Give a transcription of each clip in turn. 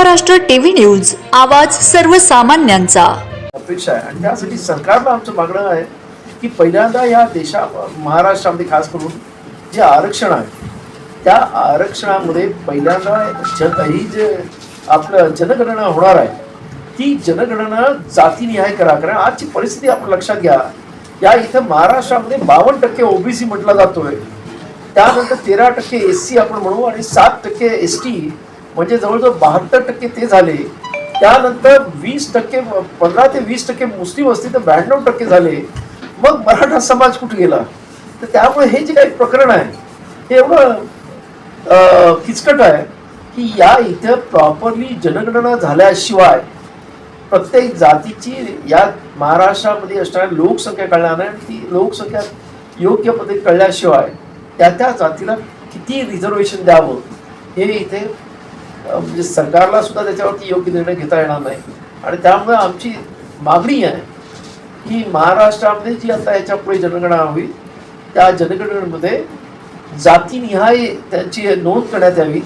Maharashtra TV news आवाज सर्वसामान्यांचा. अपेक्षा आहे. आणि त्यासाठी सरकारला आमचं मागणं आहे की पहिल्यांदा या देशा महाराष्ट्रामध्ये खास करून जे आरक्षण आहे त्या आरक्षणामध्ये पहिल्यांदा जन ही जे आपलं जनगणना होणार आहे ती जनगणना जातीनिहाय करा कारण आजची परिस्थिती आपण लक्षात घ्या. या इथं महाराष्ट्रामध्ये बावन्न टक्के ओबीसी म्हटला जातोय. त्यानंतर तेरा टक्के एस सी आपण म्हणू आणि सात टक्के एस टी म्हणजे जवळजवळ बहात्तर टक्के ते झाले. त्यानंतर वीस टक्के पंधरा ते वीस टक्के मुस्लिम असतील तर ब्याण्णव टक्के झाले. मग मराठा समाज कुठे गेला? तर त्यामुळे हे जे काही प्रकरण आहे हे एवढं किचकट आहे की या इथं प्रॉपरली जनगणना झाल्याशिवाय प्रत्येक जातीची या महाराष्ट्रामध्ये असणारी लोकसंख्या कळणार नाही आणि ती लोकसंख्या योग्य पद्धती कळल्याशिवाय त्या त्या जातीला किती रिझर्वेशन द्यावं हे इथे म्हणजे सरकारला सुद्धा त्याच्यावरती योग्य निर्णय घेता येणार नाही. आणि त्यामुळे आमची मागणी आहे की महाराष्ट्रामध्ये जी आता याच्यापुढे जनगणना होईल त्या जनगणनेमध्ये जातीनिहाय त्यांची नोंद करण्यात यावी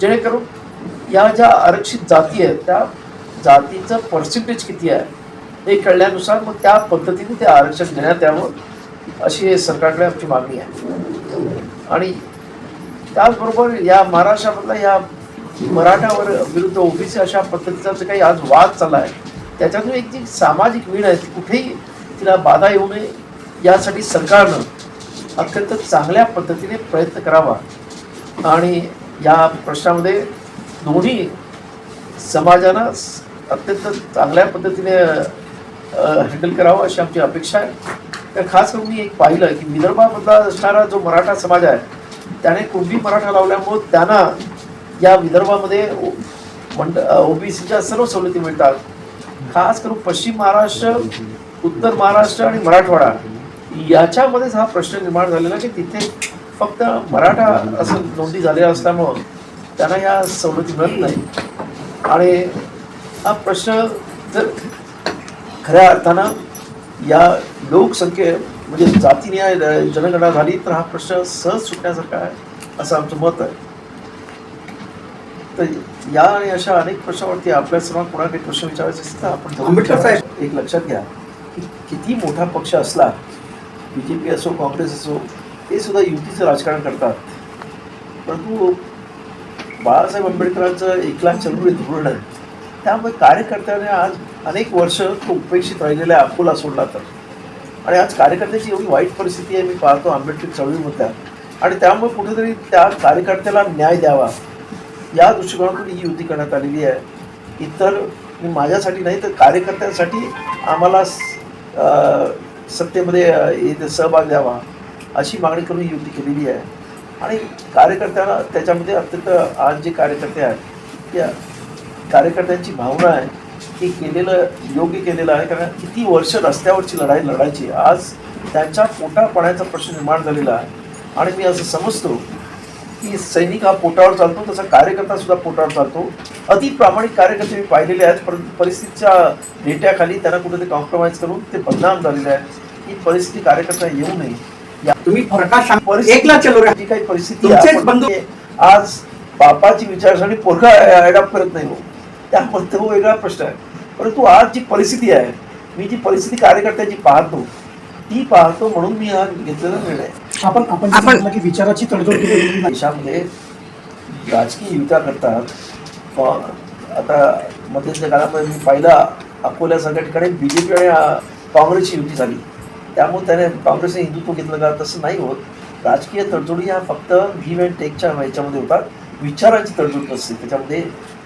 जेणेकरून या ज्या आरक्षित जाती आहेत त्या जातीचं पर्सेंटेज किती आहे हे कळल्यानुसार मग त्या पद्धतीने ते आरक्षण देण्यात यावं अशी सरकारकडे आमची मागणी आहे. आणि त्याचबरोबर या महाराष्ट्रामधला या मराठावर विरुद्ध ओबीसी अशा पद्धतीचा जो काही आज वाद चालला आहे त्याच्यातून एक जी सामाजिक वीण आहे ती कुठेही तिला बाधा येऊ नये. यासाठी सरकारनं अत्यंत चांगल्या पद्धतीने प्रयत्न करावा. आणि या प्रश्नामध्ये दोन्ही समाजानं अत्यंत चांगल्या पद्धतीने हँडल करावं अशी आमची अपेक्षा आहे. तर खास करून मी एक पाहिलं की विदर्भामधला असणारा जो मराठा समाज आहे त्याने कुणबी मराठा लावल्यामुळं त्यांना या विदर्भामध्ये ओ- मंड ओबीसीच्या सर्व सवलती मिळतात. खास करून पश्चिम महाराष्ट्र उत्तर महाराष्ट्र आणि मराठवाडा. याच्यामध्येच हा प्रश्न निर्माण झालेला की तिथे फक्त मराठा असं नोंदी झालेल्या असल्यामुळं त्यांना या सवलती मिळत नाही. आणि हा प्रश्न जर खऱ्या अर्थानं या लोकसंख्ये म्हणजे जातीने जनगणना झाली तर हा प्रश्न सहज सुटण्यासारखा आहे असं आमचं मत आहे. तर या आणि अशा अनेक प्रश्नावरती आपल्या सर्वांना पुन्हा काही प्रश्न विचारायचे असतील तर आपण आंबेडकर. साहेब. एक लक्षात घ्या की किती मोठा पक्ष असला बी जे पी असो काँग्रेस असो ते सुद्धा युतीचं राजकारण करतात. परंतु बाळासाहेब आंबेडकरांचं एकला चळवळी धोरण आहे. त्यामुळे कार्यकर्त्याने आज अनेक वर्ष तो उपेक्षित राहिलेला आहे अकोला सोडला तर. आणि आज कार्यकर्त्याची एवढी वाईट परिस्थिती आहे मी पाहतो आंबेडकर चळवळीमध्ये. आणि त्यामुळे कुठेतरी त्या कार्यकर्त्याला न्याय द्यावा. या दृष्टिकोनातून ही युती करण्यात आलेली आहे. इतर मी माझ्यासाठी नाही तर कार्यकर्त्यांसाठी आम्हाला सत्तेमध्ये सहभाग द्यावा अशी मागणी करून ही युती केलेली आहे. आणि कार्यकर्त्यांना त्याच्यामध्ये अत्यंत आज जे कार्यकर्ते आहेत त्या कार्यकर्त्यांची भावना आहे की केलेलं योग्य केलेलं आहे. कारण किती वर्ष रस्त्यावरची लढाई लढायची आज त्यांच्या पोटापाण्याचा प्रश्न निर्माण झालेला आहे. आणि मी असं समजतो की सैनिक हा पोटावर चालतो तसा कार्यकर्ता सुद्धा पोटावर चालतो. अति प्रामाणिक कार्यकर्ते मी पाहिलेले आहेत परंतु परिस्थितीच्या नेट्याखाली त्यांना कुठेतरी कॉम्प्रोमाइज करून ते बदनाम झालेले आहेत. ही परिस्थिती कार्यकर्ता येऊ नये. तुम्ही एकला चलो जी काही परिस्थिती आज बापाची विचारसरणी पोरगा अडॉप्ट करत नाही हो. त्यामुळे तो वेगळा प्रश्न आहे. परंतु आज जी परिस्थिती आहे मी जी परिस्थिती कार्यकर्त्याची पाहतो ती पाहतो म्हणून मी हा घेतलेला निर्णय आपण आपण आपण- म्हटलं की विचाराची तडजोड नाही. देशामध्ये राजकीय युत्या करतात. प- आता मध्यंतरी काळामध्ये मी पाहिला अकोल्यासारख्या ठिकाणी बी जे पी आणि अ, काँग्रेसची युती झाली. त्यामुळे त्याने काँग्रेसने हिंदुत्व घेतलं का तसं नाही होत. राजकीय तडजोडी ह्या फक्त गिव्ह अँड टेकच्या ह्याच्यामध्ये होतात. विचारांची तडजोड नसते. त्याच्यामध्ये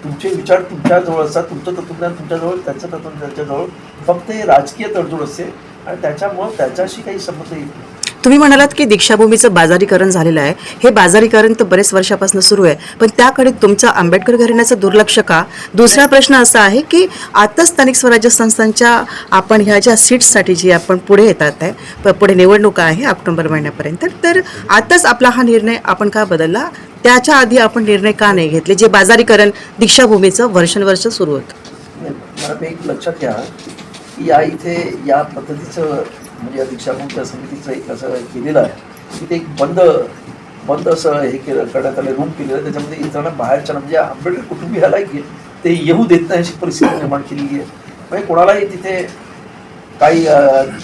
तुमचे विचार तुमच्याजवळ असतात. तुमचं तत्वज्ञान तुमच्याजवळ त्यांचं तत्वज्ञान त्यांच्याजवळ फक्त हे राजकीय तडजोड असते. आणि त्याच्यामुळं त्याच्याशी काही संबंध येत नाही. तुम्ही म्हणालात की दीक्षाभूमीचं बाजारीकरण झालेलं आहे. हे बाजारीकरण तर बरेच वर्षापासून सुरू आहे. पण त्याकडे तुमचं आंबेडकर घराण्याचं दुर्लक्ष का? दुसरा प्रश्न असा आहे की आता स्थानिक स्वराज्य संस्थांच्या आपण ह्या ज्या सीट्ससाठी जी आपण पुढे येतात आहे प- पुढे निवडणुका आहे ऑक्टोबर महिन्यापर्यंत तर आताच आपला हा निर्णय आपण का बदलला? त्याच्या आधी आपण निर्णय का नाही घेतले? जे बाजारीकरण दीक्षाभूमीचं वर्षानुवर्ष सुरू होतं. मला एक लक्षात घ्या की या इथे या पद्धतीचं म्हणजे या दीक्षाभूमीच्या समितीचं एक असं केलेलं आहे. की ते एक बंद बंद असं हे केलं करण्यात आले रूम केलेलं त्याच्यामध्ये इतरांना बाहेरच्या म्हणजे आंबेडकर कुटुंबियाला ते येऊ देत नाही अशी परिस्थिती निर्माण केलेली आहे. म्हणजे कोणालाही तिथे काही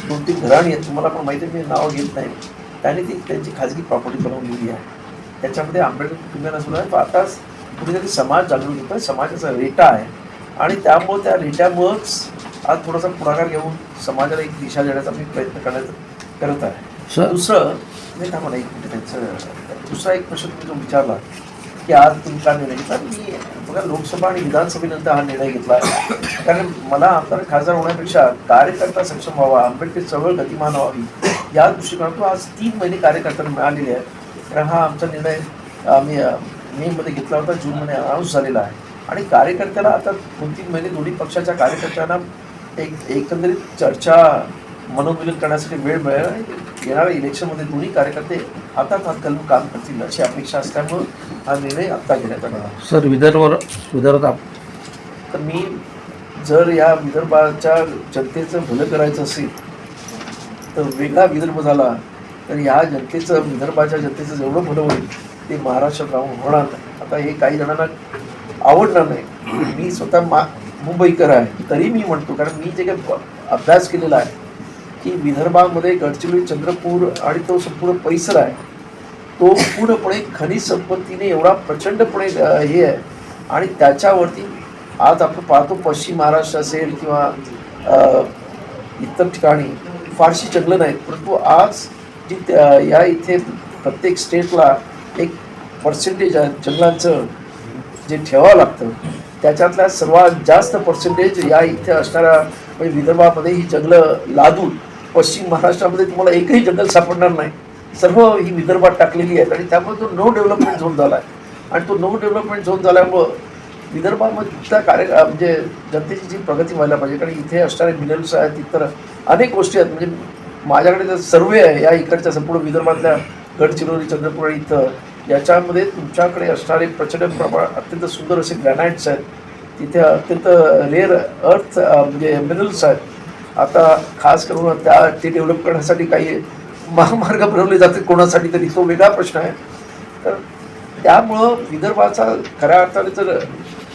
दोन तीन घराणी आहेत तुम्हाला पण माहिती आहे मी नावं घेत नाही. त्याने ती त्यांची खाजगी प्रॉपर्टी बनवलेली आहे. त्याच्यामध्ये आंबेडकर कुटुंबियांना सुद्धा आहे. पण आता कुठेतरी समाज जागृत होतो समाजाचा रेटा आहे. आणि त्यामुळं त्या रेट्यामुळंच आज थोडासा पुढाकार घेऊन समाजाला एक दिशा देण्याचा मी प्रयत्न करण्याचा करत आहे. सर. दुसरं नाही थांबा ना एक मिनिट त्यांचं दुसरा एक प्रश्न तुम्ही जो विचारला की आज तुम्ही का निर्णय घेतला? मी बघा लोकसभा आणि विधानसभेनंतर हा निर्णय घेतला. आहे कारण मला आमदार खासदार होण्यापेक्षा कार्यकर्ता सक्षम व्हावा आंबेडकर चळवळ गतिमान व्हावी या दृष्टिकोनातून आज तीन महिने कार्यकर्त्यांना मिळालेले आहेत. कारण हा आमचा निर्णय आम्ही मेमध्ये घेतला होता जूनमध्ये अनाऊन्स झालेला आहे. आणि कार्यकर्त्याला आता दोन तीन महिने दोन्ही पक्षाच्या कार्यकर्त्यांना एक एकंदरीत चर्चा मनोमिलन करण्यासाठी वेळ मिळेल. येणाऱ्या इलेक्शनमध्ये दोन्ही कार्यकर्ते हातात हात घालून काम करतील अशी अपेक्षा असल्यामुळं हा निर्णय आत्ता घेण्यात आला. सर विदर्भावर विदर्भात तर मी जर या विदर्भाच्या जनतेचं भलं करायचं असेल तर वेगळा विदर्भ झाला तर ह्या जनतेचं विदर्भाच्या जनतेचं जेवढं भलं होईल ते महाराष्ट्रात राहून होणार नाही. आता हे काही जणांना आवडणार नाही. मी स्वतः मा मुंबईकर आहे. तरी मी म्हणतो कारण मी जे काही अभ्यास केलेला आहे की विदर्भामध्ये गडचिरोली चंद्रपूर आणि तो संपूर्ण परिसर आहे तो पूर्णपणे खनिज संपत्तीने एवढा प्रचंडपणे हे आहे. आणि त्याच्यावरती आज आपण पाहतो पश्चिम महाराष्ट्र असेल किंवा इतर ठिकाणी फारशी जंगलं नाहीत परंतु आज जी त्या- या इथे प्रत्येक स्टेटला एक पर्सेंटेज आहे जंगलांचं जे ठेवावं लागतं त्याच्यातल्या सर्वात जास्त पर्सेंटेज या इथे असणाऱ्या म्हणजे विदर्भामध्ये ही जंगलं लादून पश्चिम महाराष्ट्रामध्ये तुम्हाला एकही जंगल सापडणार नाही. सर्व ही विदर्भात टाकलेली आहेत आणि त्यामुळे तो नो डेव्हलपमेंट झोन झाला आहे. आणि तो नो डेव्हलपमेंट झोन झाल्यामुळं विदर्भामध्ये कार्य म्हणजे जनतेची जी प्रगती व्हायला पाहिजे कारण इथे असणारे मिनरल्स आहेत इतर अनेक गोष्टी आहेत. म्हणजे माझ्याकडे जर सर्वे आहे या इकडच्या संपूर्ण विदर्भातल्या गडचिरोली चंद्रपूर इथं. याच्यामध्ये तुमच्याकडे असणारे प्रचंड प्रमाण अत्यंत सुंदर असे ग्रॅनाइट्स आहेत. तिथे अत्यंत रेअर अर्थ म्हणजे मिनरल्स आहेत. आता खास करून त्या ते डेव्हलप करण्यासाठी काही महामार्ग बनवले जाते कोणासाठी तरी तो वेगळा प्रश्न आहे. तर त्यामुळं विदर्भाचा खऱ्या अर्थाने जर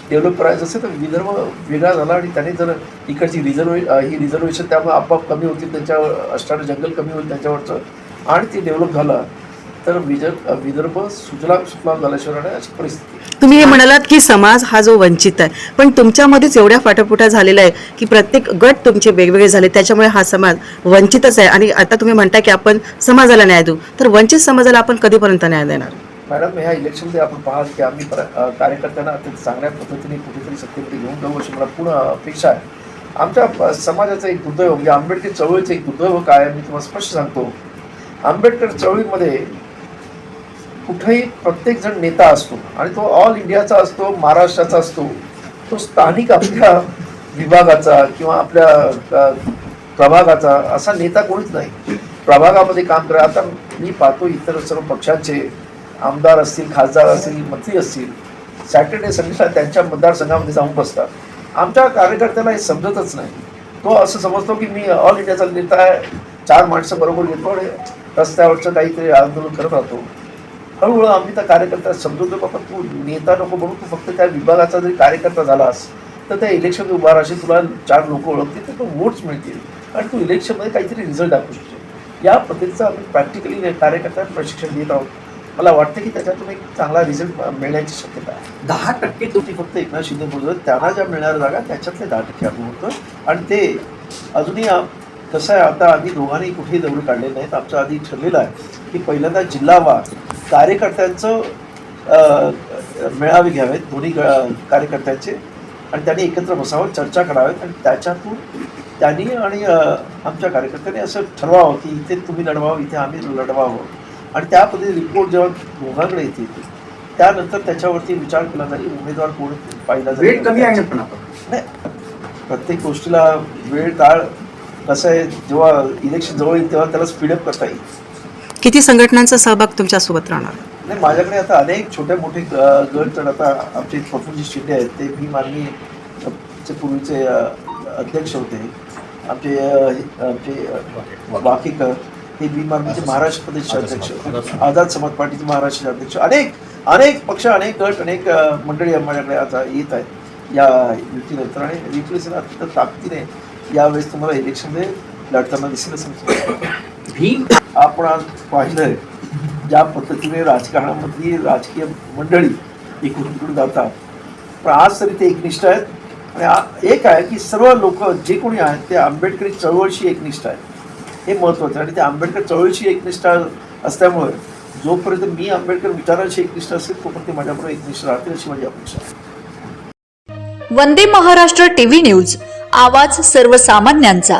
डेव्हलप करायचं असेल तर विदर्भ वेगळा झाला आणि त्याने जर इकडची रिझर्वे ही रिझर्वेशन त्यामुळे आपोआप कमी होतील त्यांच्यावर असणारं जंगल कमी होईल त्याच्यावरचं आणि ते डेव्हलप झालं. तर विदर्भ विदर्भ सुजलाम सुफलाम झाल्याशिवाय राहणार अशी परिस्थिती आहे. तुम्ही हे म्हणालात की समाज हा जो वंचित आहे पण तुमच्यामध्येच एवढ्या फाटाफुटा झालेला आहे की प्रत्येक गट तुमचे वेगवेगळे झाले त्याच्यामुळे हा समाज वंचितच आहे. आणि आता तुम्ही म्हणता की आपण समाजाला न्याय देऊ. तर वंचित समाजाला आपण कधीपर्यंत न्याय देणार? मॅडम ह्या इलेक्शनमध्ये आपण पाहाल की आम्ही पर- अ, कार्यकर्त्यांना अत्यंत चांगल्या पद्धतीने कुठेतरी सत्तेमध्ये घेऊन जाऊ अशी मला पूर्ण अपेक्षा आहे. आमच्या समाजाचं एक दुर्दैव म्हणजे आंबेडकर चळवळीचं एक दुर्दैव काय आहे मी तुम्हाला स्पष्ट सांगतो. आंबेडकर चळवळीमध्ये कुठेही प्रत्येक जण नेता असतो आणि तो ऑल इंडियाचा असतो महाराष्ट्राचा असतो तो स्थानिक आपल्या विभागाचा किंवा आपल्या प्रभागाचा असा नेता कोणीच नाही. प्रभागामध्ये काम करा आता मी पाहतो इतर सर्व पक्षांचे आमदार असतील खासदार असतील मंत्री असतील सॅटर्डे संडेला त्यांच्या मतदारसंघामध्ये जाऊन बसतात. आमच्या कार्यकर्त्याला हे समजतच नाही. तो असं समजतो की मी ऑल इंडियाचा नेता आहे चार माणसं बरोबर घेतो आणि रस्त्यावरचं काहीतरी आंदोलन करत राहतो. हळूहळू आम्ही त्या कार्यकर्ता समजवतो बाबा तू नेता नको म्हणून तू फक्त त्या विभागाचा जरी कार्यकर्ता झालास तर त्या इलेक्शन उभा राहशील तुला चार लोक ओळखतील तर तू वोट्स मिळतील. आणि तू इलेक्शनमध्ये काहीतरी रिझल्ट दाखवू शकतो या पद्धतीचं आम्ही प्रॅक्टिकली कार्यकर्त्यांना प्रशिक्षण देत आहोत. मला वाटतं की त्याच्यातून एक चांगला रिझल्ट मिळण्याची शक्यता आहे. दहा टक्के तुम्ही फक्त एकनाथ शिंदे बोलतो त्यांना ज्या मिळणाऱ्या जागा त्याच्यातले दहा टक्के आपण होतं आणि ते अजूनही कसं आहे आता आम्ही दोघांनी कुठेही दौड काढले नाहीत. आमचं आधी ठरलेलं आहे की पहिल्यांदा जिल्हावार कार्यकर्त्यांचं मेळावे घ्यावेत दोन्ही कार्यकर्त्यांचे आणि त्यांनी एकत्र बसावं चर्चा कराव्यात आणि त्याच्यातून त्यांनी आणि आमच्या कार्यकर्त्यांनी असं ठरवावं की इथे तुम्ही लढवावं इथे आम्ही लढवावं. आणि त्या पद्धतीने रिपोर्ट जेव्हा दोघांकडे येतील त्यानंतर त्याच्यावरती विचार केला जाईल उमेदवार कोण पाहिला जाईल कमी आहे पण नाही प्रत्येक गोष्टीला वेळ काळ कसं आहे जेव्हा इलेक्शन जवळ येईल तेव्हा त्याला स्पीडअप करता येईल. किती संघटनांचा सहभाग तुमच्यासोबत राहणार? नाही माझ्याकडे आता अनेक छोटे मोठे ग- गट तर आता आमचे प्रफुल्लजी शिंदे आहेत. ते माननीय अ, चे पूर्वीचे अध्यक्ष होते. आमचे आमचे वाकेकर हे बी माननीचे महाराष्ट्र प्रदेशचे अध्यक्ष. आझाद समाज पार्टीचे महाराष्ट्राचे अध्यक्ष. अनेक अनेक पक्ष अनेक गट अनेक अ, मंडळी माझ्याकडे आता येत आहेत. या युतीनंतर आणि रिप्लेस अत्यंत ताकदीने यावेळेस तुम्हाला इलेक्शनमध्ये लढताना दिसेल ही आपण आज पाहिलंय. ज्या पद्धतीने राजकारणामधली राजकीय मंडळी इकडून तिकडून जातात. पण आज तरी ते एकनिष्ठ आहेत. आणि एक आहे की सर्व लोक जे कोणी आहेत ते आंबेडकरी चळवळीशी एकनिष्ठ आहेत. हे महत्त्वाचं आहे. आणि ते आंबेडकर चळवळीशी एकनिष्ठ असल्यामुळे जोपर्यंत मी आंबेडकर विचारांशी एकनिष्ठ असेल तोपर्यंत ते माझ्याबरोबर एकनिष्ठ राहतील अशी माझी अपेक्षा आहे. Vande Maharashtra TV news. आवाज सर्वसामान्यांचा.